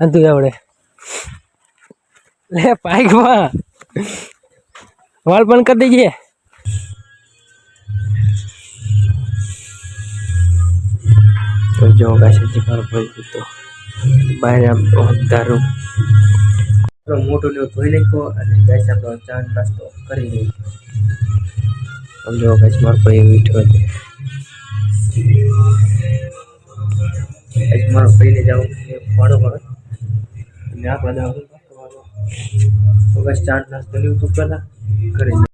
હતું આવડે. લે પાઇકમાં વાળ પણ કરી દઈએ તો જો કાશી હજી મારો ભાઈ તો બહાર આમ થોડો મોટું એવું ધોઈ નાખ્યો અને ગાય આપણો ચા નાસ્તો કરી લઈએ સમજો ગાય મારો ભાઈ છે. આજ મારો ભાઈને જાઉં છે ભાડો અને આપણે તો બસ ચાર નાસ્તો લેવું તું પહેલાં લઈએ.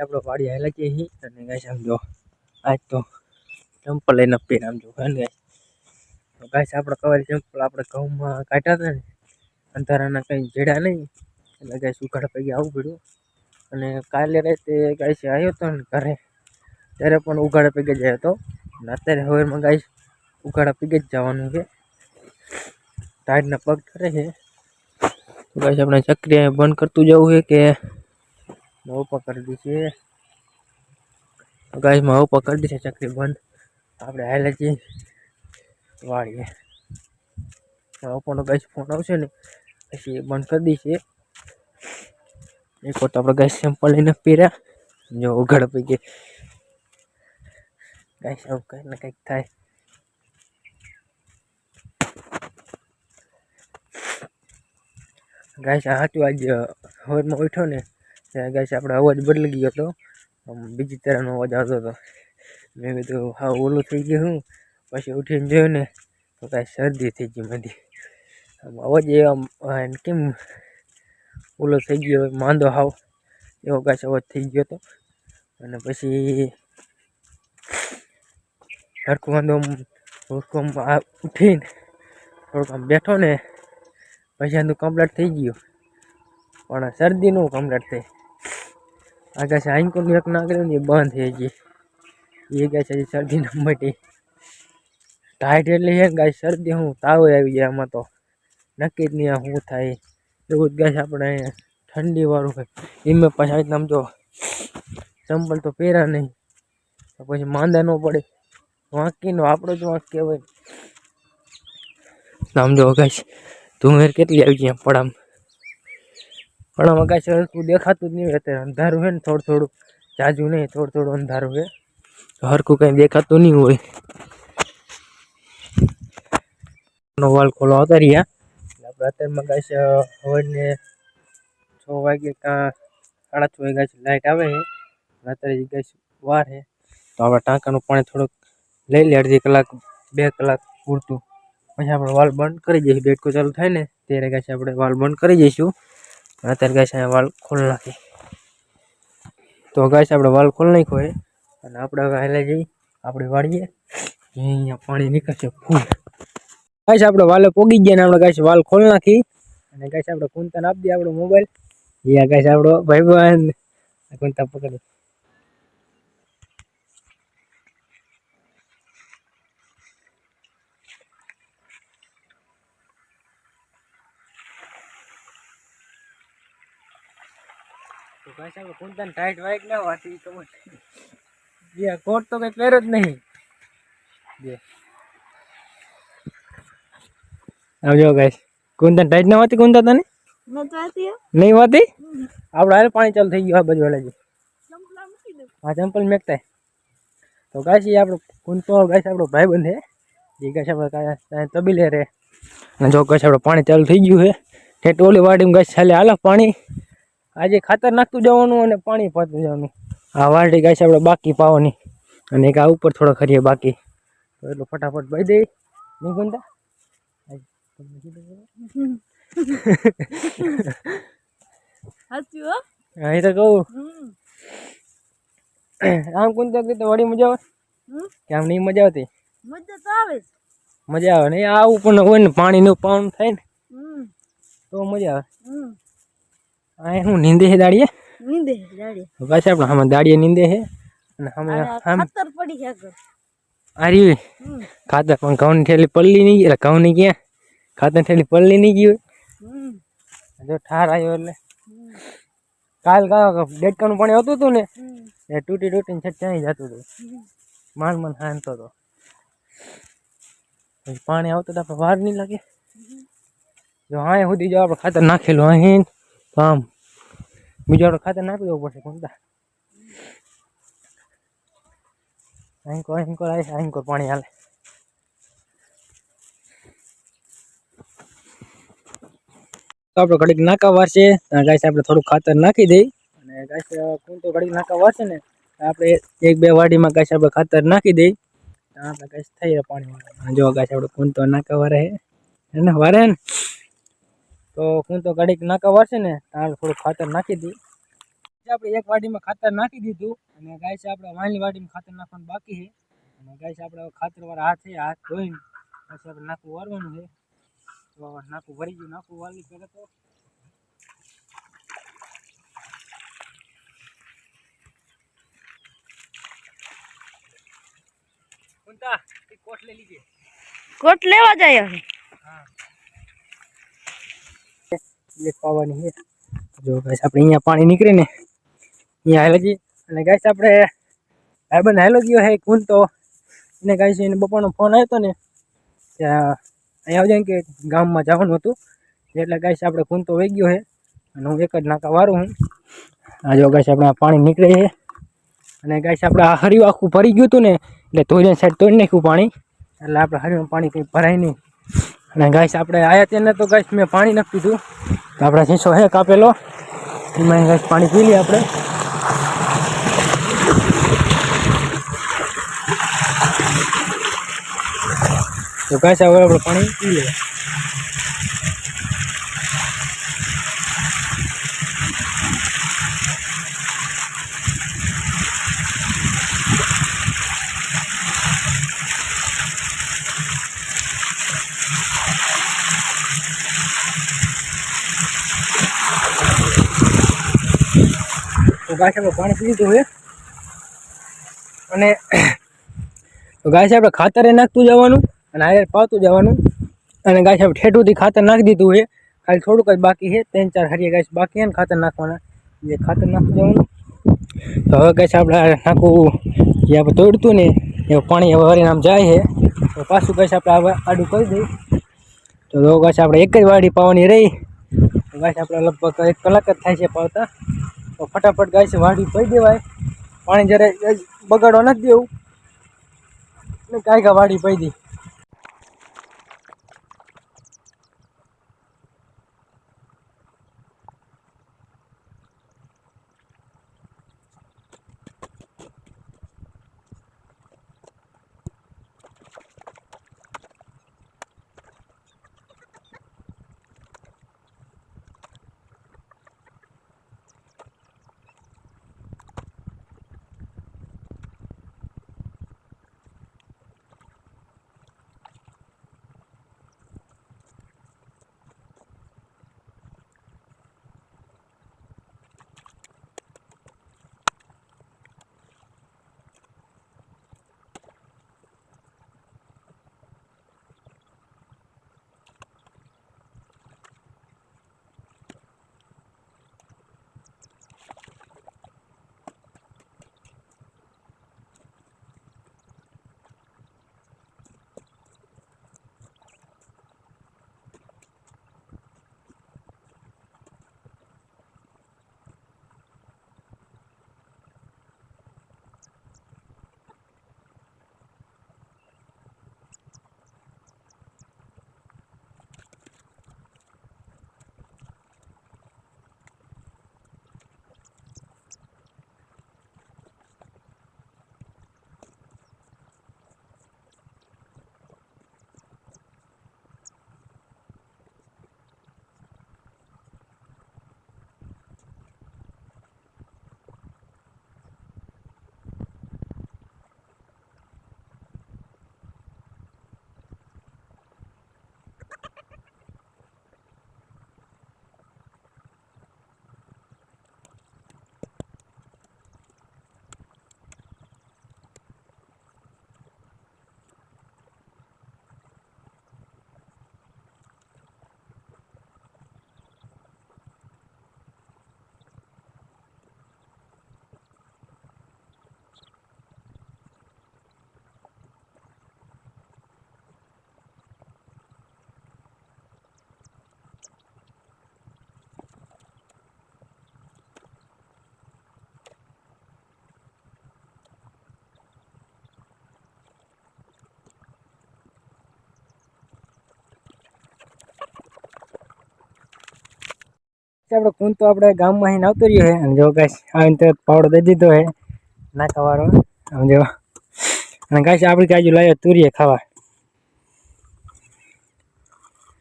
આપણો પાડી હાલે કે હી અને ગાય સમજો આજ તો ચંપલ લઈને પહેર આમ જો ને ગાય તો ગાય આપણે કવારી ચંપલ આપણે ઘઉંમાં કાઢ્યા હતા ને, અંધારાના કંઈ જેડા નહીં, એટલે ગાય સુખાડ પૈકી આવવું પડ્યું. અને કાલે રાતે ગાય છે આવ્યો હતો ને ઘરે. ત્યારે પણ ઉઘાડા પગે જ આવ્યો હતો. અને અત્યારે હવેમાં ગાય ઉઘાડા પગે જ જવાનું છે. ટાયરના પગ કરે છે. ગાય આપણે ચક્રી બંધ કરતું જવું છે કે નવું પકડી દઈએ આવું પકડી દીધી છે ચકરી બંધ. આપણે હાલે જઈએ. વાળીએ. પણ ગાય ફોન આવશે ને, પછી બંધ કરી દઈશે એક વખત આપણે ગાય સેમ્પલ લઈને પીર્યા જો ઉઘાડ ગઈ. ગાય આવું કંઈક ને કંઈક થાય. ગાય સાચું આજ હવારમાં ઉઠ્યો ને ત્યારે ગાય આપણો અવાજ બદલી ગયો હતો. બીજી તરહનો અવાજ આવતો હતો. મેં કીધું, હા, ઓલું થઈ ગયું હું. પછી ઉઠીને જોયું ને, તો કાંઈ શરદી થઈ ગઈ બધી અવાજ એ આમ કેમ ઓલો થઈ ગયો માંદો હાવ. એવો કાંઈ અવાજ થઈ ગયો હતો અને પછી હરખું આમ હરખું ઉઠીને થોડુંક આમ બેઠો ને પછી આનું કમ્પ્લેટ થઈ ગયું. પણ શરદીનું કમ્પ્લેટ થઈ. આગળ છે આઈકોનું એક ના કર્યું ને એ બંધ થઈ ગઈ. એ ગાય છે શરદી ન મટી. ટાઈટ એટલે એ ગાય, શરદી હું તાવ આવી જાય આમાં તો. નક્કી જ નહીં શું થાય. એવું જ ગાય છે આપણે ઠંડી વાળું હોય એમાં પાછા રીતના આમ જો ચંપલ તો પહેર્યા નહીં તો પછી માંદા ન પડે વાંકીનો આપણો જ વાંક કહેવાય આમ જો ગાય ધુમેર કેટલી આવી ગઈ પડામ પડામાં કાંઈ સરખું દેખાતું જ નહીં હોય અત્યારે અંધારું છે ને થોડું થોડું જાજુ નહીં થોડું થોડું અંધારું છે હરખું કંઈ દેખાતું નહીં હોય નો વાલ ખોલો આવતા રહ્યા એટલે આપણે અત્યારમાં ગાઈશ હવાને છ વાગે કાં સાડા છ વાગ્યા છે લાઇટ આવે છે અને અત્યારે ગાઈશ વાર છે તો આપણે ટાંકાનું પાણી થોડુંક લઈ લે અડધી કલાક બે કલાક પૂરતું પછી આપણે વાલ બંધ કરી દઈશું બેટકો ચાલુ થાય ને ત્યારે ગાઈશ આપણે વાલ બંધ કરી દઈશું અને અત્યારે ગાઈશ અહીંયા વાલ ખોલી નાખી તો ગાઈશ આપણે વાલ ખોલી નાખ્યો છે અને આપણે હવે હાલે જઈ આપણે વાળીએ અહીંયા પાણી નીકળશે ફૂલ ગાઈશ આપણે વાલે પોગી ગયા ને આપણે ગાઈશ વાલ ખોલ નાખી અને ગાઈશ આપણે કુંતન આપી દઈએ આપણો મોબાઈલ એ ગાઈશ આપણો ભાઈબંધ કુંતા પકડી તો ગાઈશ આપણે કુંતન ટાઈટ વાઈક ના હોવાથી ખબર જે કોટ તો કઈ પહેર્યો જ નહીં જે જો ગાઈસ કુંદન ટાઈટ ના હોતી કુંદન તને? નહીં વાતી આપણે હાલ પાણી ચાલુ થઈ ગયું આ બાજુ હાલે હા ચંપલ મેકતા તો ગાઈસ એ આપણો કુંતો ગાઈસ આપણો ભાઈ બંધ છે. એ ગાઈસ આપણે તબીલે રે. અને જો ગાઈસ આપણે પાણી ચાલુ થઈ ગયું છે. ઠેઠ ઓલી વાડીમાં ગાઈસ ચાલે હાલે પાણી. આજે ખાતર નાખતું જવાનું અને પાણી પાતું જવાનું. આ વાડી ગાઈસ આપણે બાકી પાવાની. અને એક આ ઉપર થોડો ખરીએ બાકી. તો એટલું ફટાફટ ભાઈ દઈ નહીં કુંતા હા એ તો કહું આમ કુંતા કે તો વળી મજા આવે કે આમ નહીં મજા આવતી મજા તો આવે જ. મજા આવે ને આવું પણ હોય ને પાણીનું પાઉન થાય ને હમ, તો મજા આવે હમ. આ હું નીંદે છે દાડીએ નીંદે જાડે. પાછા આપણે આમાં દાડીએ નીંદે છે અને આમે અને આ આમ ખાતર પડી છે આગળ. આ રહ્યું હમ, ખાતર પણ ઘઉંની થેલી પલ્લી નહીં ગઈ એટલે ઘઉંની ક્યાં ખાતર ઠેલી પલ્લી નહીં ગઈ હોય? જો ઠાર આવ્યો એટલે. કાલ કા ડેડકાનું પાણી આવતું હતું ને? એ તૂટી તૂટીને છે ત્યાં જતું હતું. માન માન હાંતો. હતો પાણી આવતું તો આપણે વાર નહીં લાગે. જો હા સુધી જો આપણે ખાતર નાખેલું અહીં તો આમ બીજું આપણે ખાતર નાખી દેવું પડશે કોણતા અહીં અહીં કોઈ આવે અહીં કોઈ પાણી હાલે. આપણે ઘડીક નાકા વારશે. ગાય આપણે થોડું ખાતર નાખી દઈ. અને ગાય તો ઘડીક નાકા વારશે ને આપણે એક બે વાડીમાં ગાય આપણે ખાતર નાખી દઈ. આપણે ગાય થઈ રહે પાણી જો ગાય આપણે તો નાકા વારે હે. ને, વારે ને? તો તો ઘડીક નાકા વારશે ને આપણે થોડું ખાતર નાખી દઈ. આપણે એક વાડીમાં ખાતર નાખી દીધું. અને ગાય આપણે વાલી વાડીમાં ખાતર નાખવાનું બાકી છે અને ગાય આપણે ખાતર વાળા હાથ હાથ ધોઈને પછી આપણે નાખું વારવાનું છે નાખું ભરી ગયું નાખું વાલી કરે તો કુંતા એક કોટ લઈ લીજે કોટ લેવા જાય હવે હા એક પાવાની છે જો ગાઈસ આપણે અહીંયા પાણી નીકળે ને અહીંયા હાલે જઈએ અને ગાઈસ આપણે ભાઈબંધ હાલો ગયો હે કુન તો એને ગાઈસ એને પપ્પાનો ફોન આવ્યો હતો ને ત્યાં અહીંયા આવજો કે ગામમાં જવાનું હતું. એટલે ગાઈસ આપણે ખૂન તો વહી ગયો છે અને હું એક જ નાકા વારું હું. આજે ગાય આપણે પાણી નીકળે છે. અને ગાઈસ આપણે આ હરિયું આખું ભરી ગયું હતું ને, એટલે ધોઈને સાઈડ તોડી નાખ્યું પાણી. એટલે આપણે હરિયું પાણી કંઈ ભરાય નહીં. અને ગાઈસ આપણે આયા તેને તો ગાઈસ મેં પાણી નથી પીધું. તો આપણે શીશો હે કાપેલો. એમાં ગાઈસ પાણી પી લઈએ આપણે. તો ગાઈસ હવે આપણે પાણી પી લે ગાઈસ પાણી પી લીધું અને ગાય આપણે ખાતરે નાખતું જવાનું. અને આયર પાવતું જવાનું અને ગાઈસ આપણે ઠેઠુંથી ખાતર નાખી દીધું છે ખાલી થોડુંક જ બાકી છે ત્રણ ચાર હરિયા ગાઈસ બાકી છે ને ખાતર નાખવાના જે ખાતર નાખતું જવાનું તો હવે ગાઈસ આપણે આ નાખવું જે આપણે તોડતું ને એ પાણી હવે વરીને આમ જાય છે તો પાછું ગાઈસ આપણે હવે આડું કરી દઈ તો જો ગાઈસ આપણે એક જ વાડી પાવાની રહી તો ગાઈસ આપણે લગભગ એક કલાક જ થાય છે પાવતા તો ફટાફટ ગાય છે વાડી પી દેવાય પાણી જ્યારે બગાડવા નથી દેવું એટલે ગાય ગા વાડી પી દી આપણે કુંત તો આપણે ગામમાં અહીં આવતો રહ્યો છે અને જો ગાઈસ આવીને તરત પાવડો દઈ દીધો છે નાકાવાળો આમ જો અને ગાઈસ આપણી કાજુ લાવ્યો તુરીએ ખાવા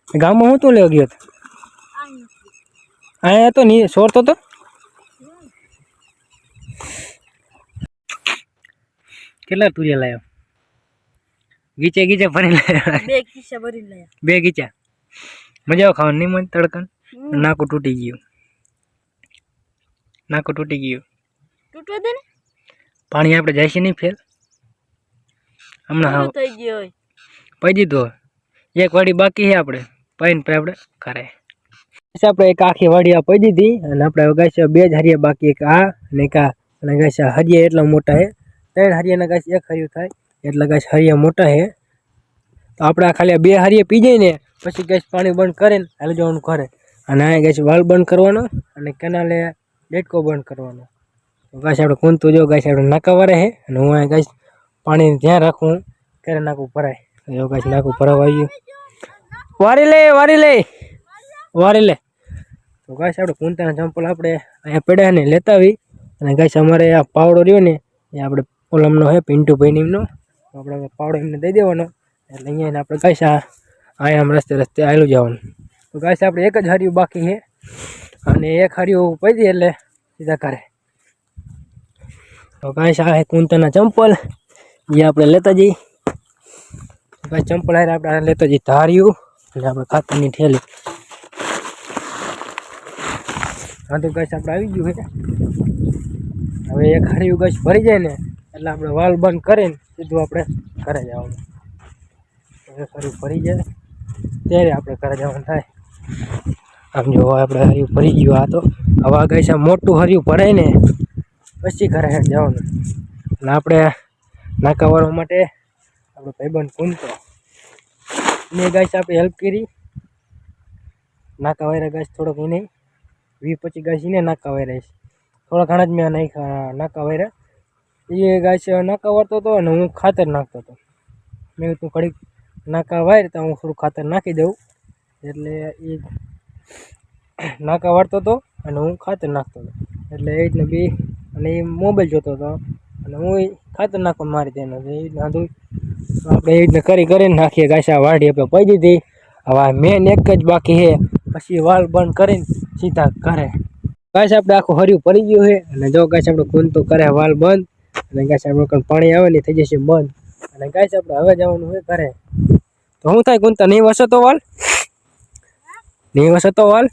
ગામમાં હું તો લેવા ગયો હતો અહીંયા તો ની સોરતો તો કેટલા તુરિયા લાવ્યો ગીચે ગીચે ભરી લાવ્યો બે ખિસ્સા ભરી લયા બે ગીચા મજા આવે ખાવાની નહીં મને તડકન નાકું તૂટી ગયું નાકું તૂટી ગયું તૂટવા દે ને પાણી આપણે જાય છે નહીં ફેર હમણાં હા પૂરું થઈ ગયો હોય પી દીધો એક વાડી બાકી છે આપણે પૈન પે આપણે કરે આપણે એક આખી વાડી આ પી દીધી અને આપણે હવે ગાય છે બે જ હરિયા બાકી એક આ અને એક આ અને ગાય છે હરિયા એટલા મોટા છે ત્રણ હરિયાના ગાય છે એક હરિયું થાય એટલે ગાય છે હરિયા મોટા છે તો આપણે આ ખાલી આ બે હરિયા પી જાય ને પછી ગેસ પાણી બંધ કરે ને હાલ જવાનું કરે અને આ ગેસ વાલ બંધ કરવાનો અને કેનાલે ડેટકો બંધ કરવાનો. ગાય આપણે કૂંતું જો, ગાય આપણે નાકા વરે છે અને હું અહીંયા ગાય પાણી ધ્યાન રાખું ક્યારે નાકું ભરાય. જો ગાય નાકું ભરાવા આવ્યું. વારી લે વારી લે વારી લે. તો ગાય આપણે કૂંતાના ચંપલ આપણે અહીંયા પડ્યા ને લેતા આવી. અને ગાય અમારે આ પાવડો રહ્યો ને, એ આપણે પોલમનો છે પિન્ટુભાઈ નીમનો આપણે પાવડો એમને દઈ દેવાનો. એટલે અહીંયા આપણે ગાય આ અહીંયા આમ રસ્તે રસ્તે આવેલું જવાનું તો ગાય આપણે એક જ હાર્યું બાકી છે અને એક હાર્યું પડી દે એટલે સીધા કરે તો ગાય આ છે કુંતાના ચંપલ એ આપણે લેતા જઈએ ગાય ચંપલ હારે આપણે લેતા જઈએ ધાર્યું અને આપણે ખાતરની ઠેલી હા તો ગાય આપણે આવી ગયું છે હવે એક હાર્યું ગશ ભરી જાય ને એટલે આપણે વાલ બંધ કરીને સીધું આપણે ઘરે જવાનું એક હાર્યું ભરી જાય ત્યારે આપણે ઘરે જવાનું થાય આમ જો આપણે હર્યું ભરી ગયું. આ તો હવા આ છે, મોટું હર્યું ભરાય ને, પછી ઘરે જવાનું. અને આપણે નાકા વાળવા માટે આપણો ભાઈબંધ પૂનતો ને ગાય આપણે હેલ્પ કરી. નાકા વાયરા ગાય થોડોક એને. વી પચીસ ગાય છે ને નાકા વાયરા છે. થોડા ઘણા જ મેં નાખ્યા, નાકા વાયરા. એ ગાય છે, નાકા વારતો હતો અને હું ખાતર નાખતો હતો. મેં તું ઘડીક નાકા વાયર તો હું થોડું ખાતર નાખી દઉં. એટલે એ નાકા વાળતો હતો અને હું ખાતર નાખતો હતો. એટલે એ રીતના બે અને એ મોબાઈલ જોતો હતો. અને હું ખાતર નાખવા મારી દેનો એ રીતના આપણે એ રીતના કરી કરીને નાખીએ. ગાયસા વાળી આપણે પડી દીધી. હવે મેન એક જ બાકી છે. પછી વાલ બંધ કરીને સીધા ઘરે. ગાય આપણે આખું હર્યું પડી ગયું છે. અને જો ગાય આપણે ખૂન તો કરે, વાલ બંધ. અને ગાય આપણે કંઈ પાણી આવે ને થઈ જશે બંધ. અને ગાય આપણે હવે જવાનું હોય ઘરે. તો શું થાય, ગુંતા નહીં વસો તો વાલ? નહીં વસો તો વાલ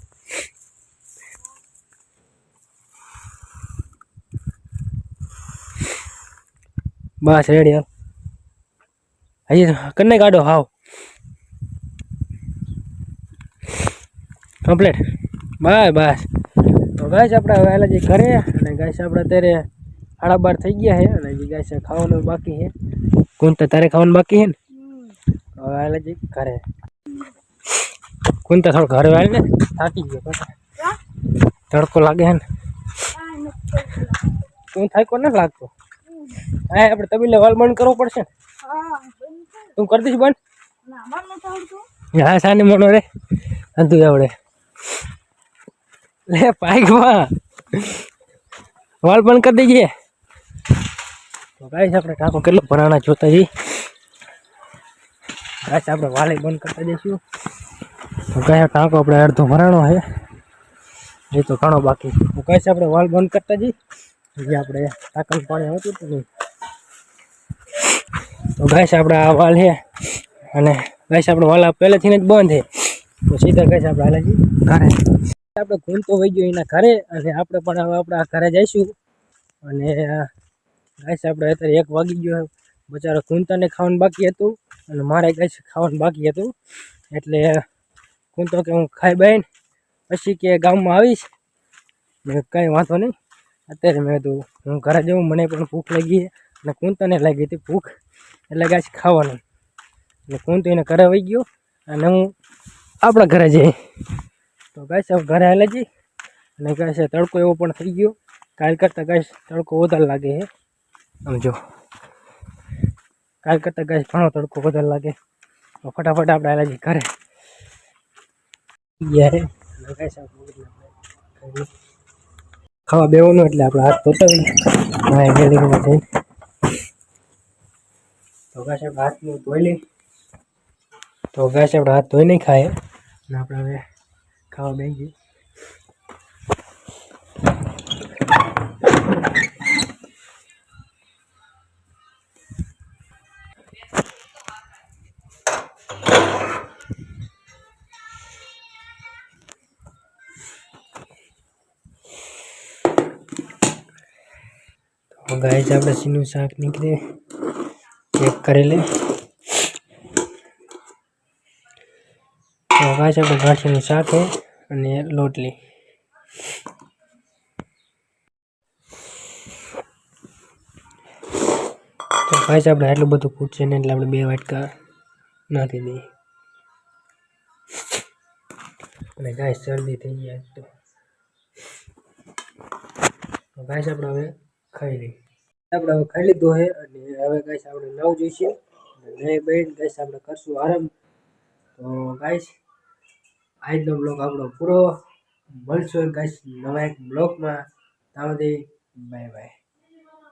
બસ રેડી હાલ હજી કને કાઢો હાવ કમ્પ્લીટ બસ બસ તો ગાય છે આપણે હવે હાલ જે ઘરે અને ગાય છે આપણે અત્યારે સાડા બાર થઈ ગયા છે અને હજી ગાય છે ખાવાનું બાકી છે કુંતા તારે ખાવાનું બાકી છે ને તો હવે હાલ જે ઘરે કુંતા થોડું ઘરે હાલ ને થાકી ગયો પાછા. તડકો લાગે છે ને તું થાકો નથી લાગતો હા આપણે તબીલે વાલ બંધ કરવો પડશે ને તું કરી દઈશ બંધ હા સાની મનો રે હતું આવડે લે પાઈકમાં વાલ બંધ કરી દઈએ તો ગાય છે આપણે ટાંકો કેટલો ભરાણા જોતા જઈ ગાય છે આપણે વાલે બંધ કરતા જઈશું તો ગાય ટાંકો આપણે અડધો ભરાણો છે. એ તો ઘણો બાકી તો ગાય છે આપણે વાલ બંધ કરતા જઈ જે આપણે ટાંકાનું પાણી આવતું હતું નહીં. તો છે આપણે આ વાલ છે. અને છે આપણે વાલ પહેલેથી જ બંધ છે. તો સીધા છે આપણે હાલાજી ઘરે. આપણે ઘૂમતો વહી ગયો એના ઘરે અને આપણે પણ હવે આપણે આ ઘરે જઈશું. અને છે આપણે અત્યારે એક વાગી ગયો. બચારો કુંતાને ખાવાનું બાકી હતું. અને મારે છે ખાવાનું બાકી હતું. એટલે કુંતો કે હું ખાઈ બેન પછી કે ગામમાં આવીશ. મેં કંઈ વાંધો નહીં. અત્યારે મેં કીધું, હું ઘરે જઉં, મને પણ ભૂખ લાગી અને કુંતાને લાગી હતી ભૂખ. એટલે છે ખાવાનું. એટલે કુંતો એને ઘરે વહી ગયો અને હું આપણા ઘરે જઈ. તો ગાય સાહેબ ઘરે હાલે જઈ અને ગાય સાહેબ તડકો એવો પણ થઈ ગયો. કાલ કરતાં ગાય તડકો વધારે લાગે છે. સમજો કાલ કરતાં ગાય ઘણો તડકો વધારે લાગે. તો ફટાફટ આપણે હાલે જઈએ ઘરે ગયા હે અને ગાય છે આપણે ખાઈ લઈએ. ખાવા બેવાનું એટલે આપણે હાથ ધોતા તો ગાઈસ આપણે હાથનું ધોઈ લઈ તો આપણે હાથ ધોઈ નહીં ખાય. અને આપણે હવે ખાવા બેસી તો આપણે સીનું શાક નીકળે ચેક કરી લે તો ગાઈસ, આપણે ઘાસીનું શાક છે અને લોટલી. તો ગાઈસ, આપણે આટલું બધું ખૂટશે ને એટલે આપણે બે વાટકા નાખી દઈએ. અને ગાય શરદી થઈ જાય તો. ગાય આપણે હવે ખાઈ લઈએ. આપણે હવે ખાઈ લીધું છે અને હવે ગાઈસ આપણે નવ જોઈશે નહીં બેન ગાઈસ આપણે કરશું આરામ તો ગાઈસ આજનો બ્લોગ આપણો પૂરો મળશું ગાઈસ નવા એક બ્લોગમાં ત્યાં સુધી બાય બાય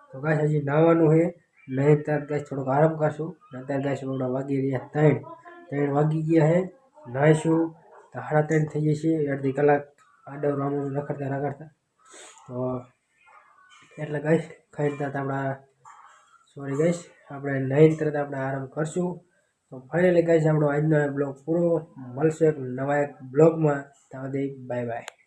તો ગાઈસ હજી નાવાનું છે નહીં ત્યારે ગાઈસ થોડોક આરામ કરશું અને અત્યારે ગાઈસ હમણાં વાગી રહ્યા ત્રણ ત્રણ વાગી ગયા છે નાહીશું તો સાડા ત્રણ થઈ જશે અડધી કલાક આડો રામ રખડતા રખડતા તો એટલે ગાઈસ ખાઈ તરત આપણા સોરી ગઈશ આપણે નહીં તરત આપણે આરામ કરશું. તો ફાઇનલી કહીશ આપણો આજનો બ્લોગ પૂરો મળશે એક નવા એક બ્લોગમાં ત્યાં સુધી બાય બાય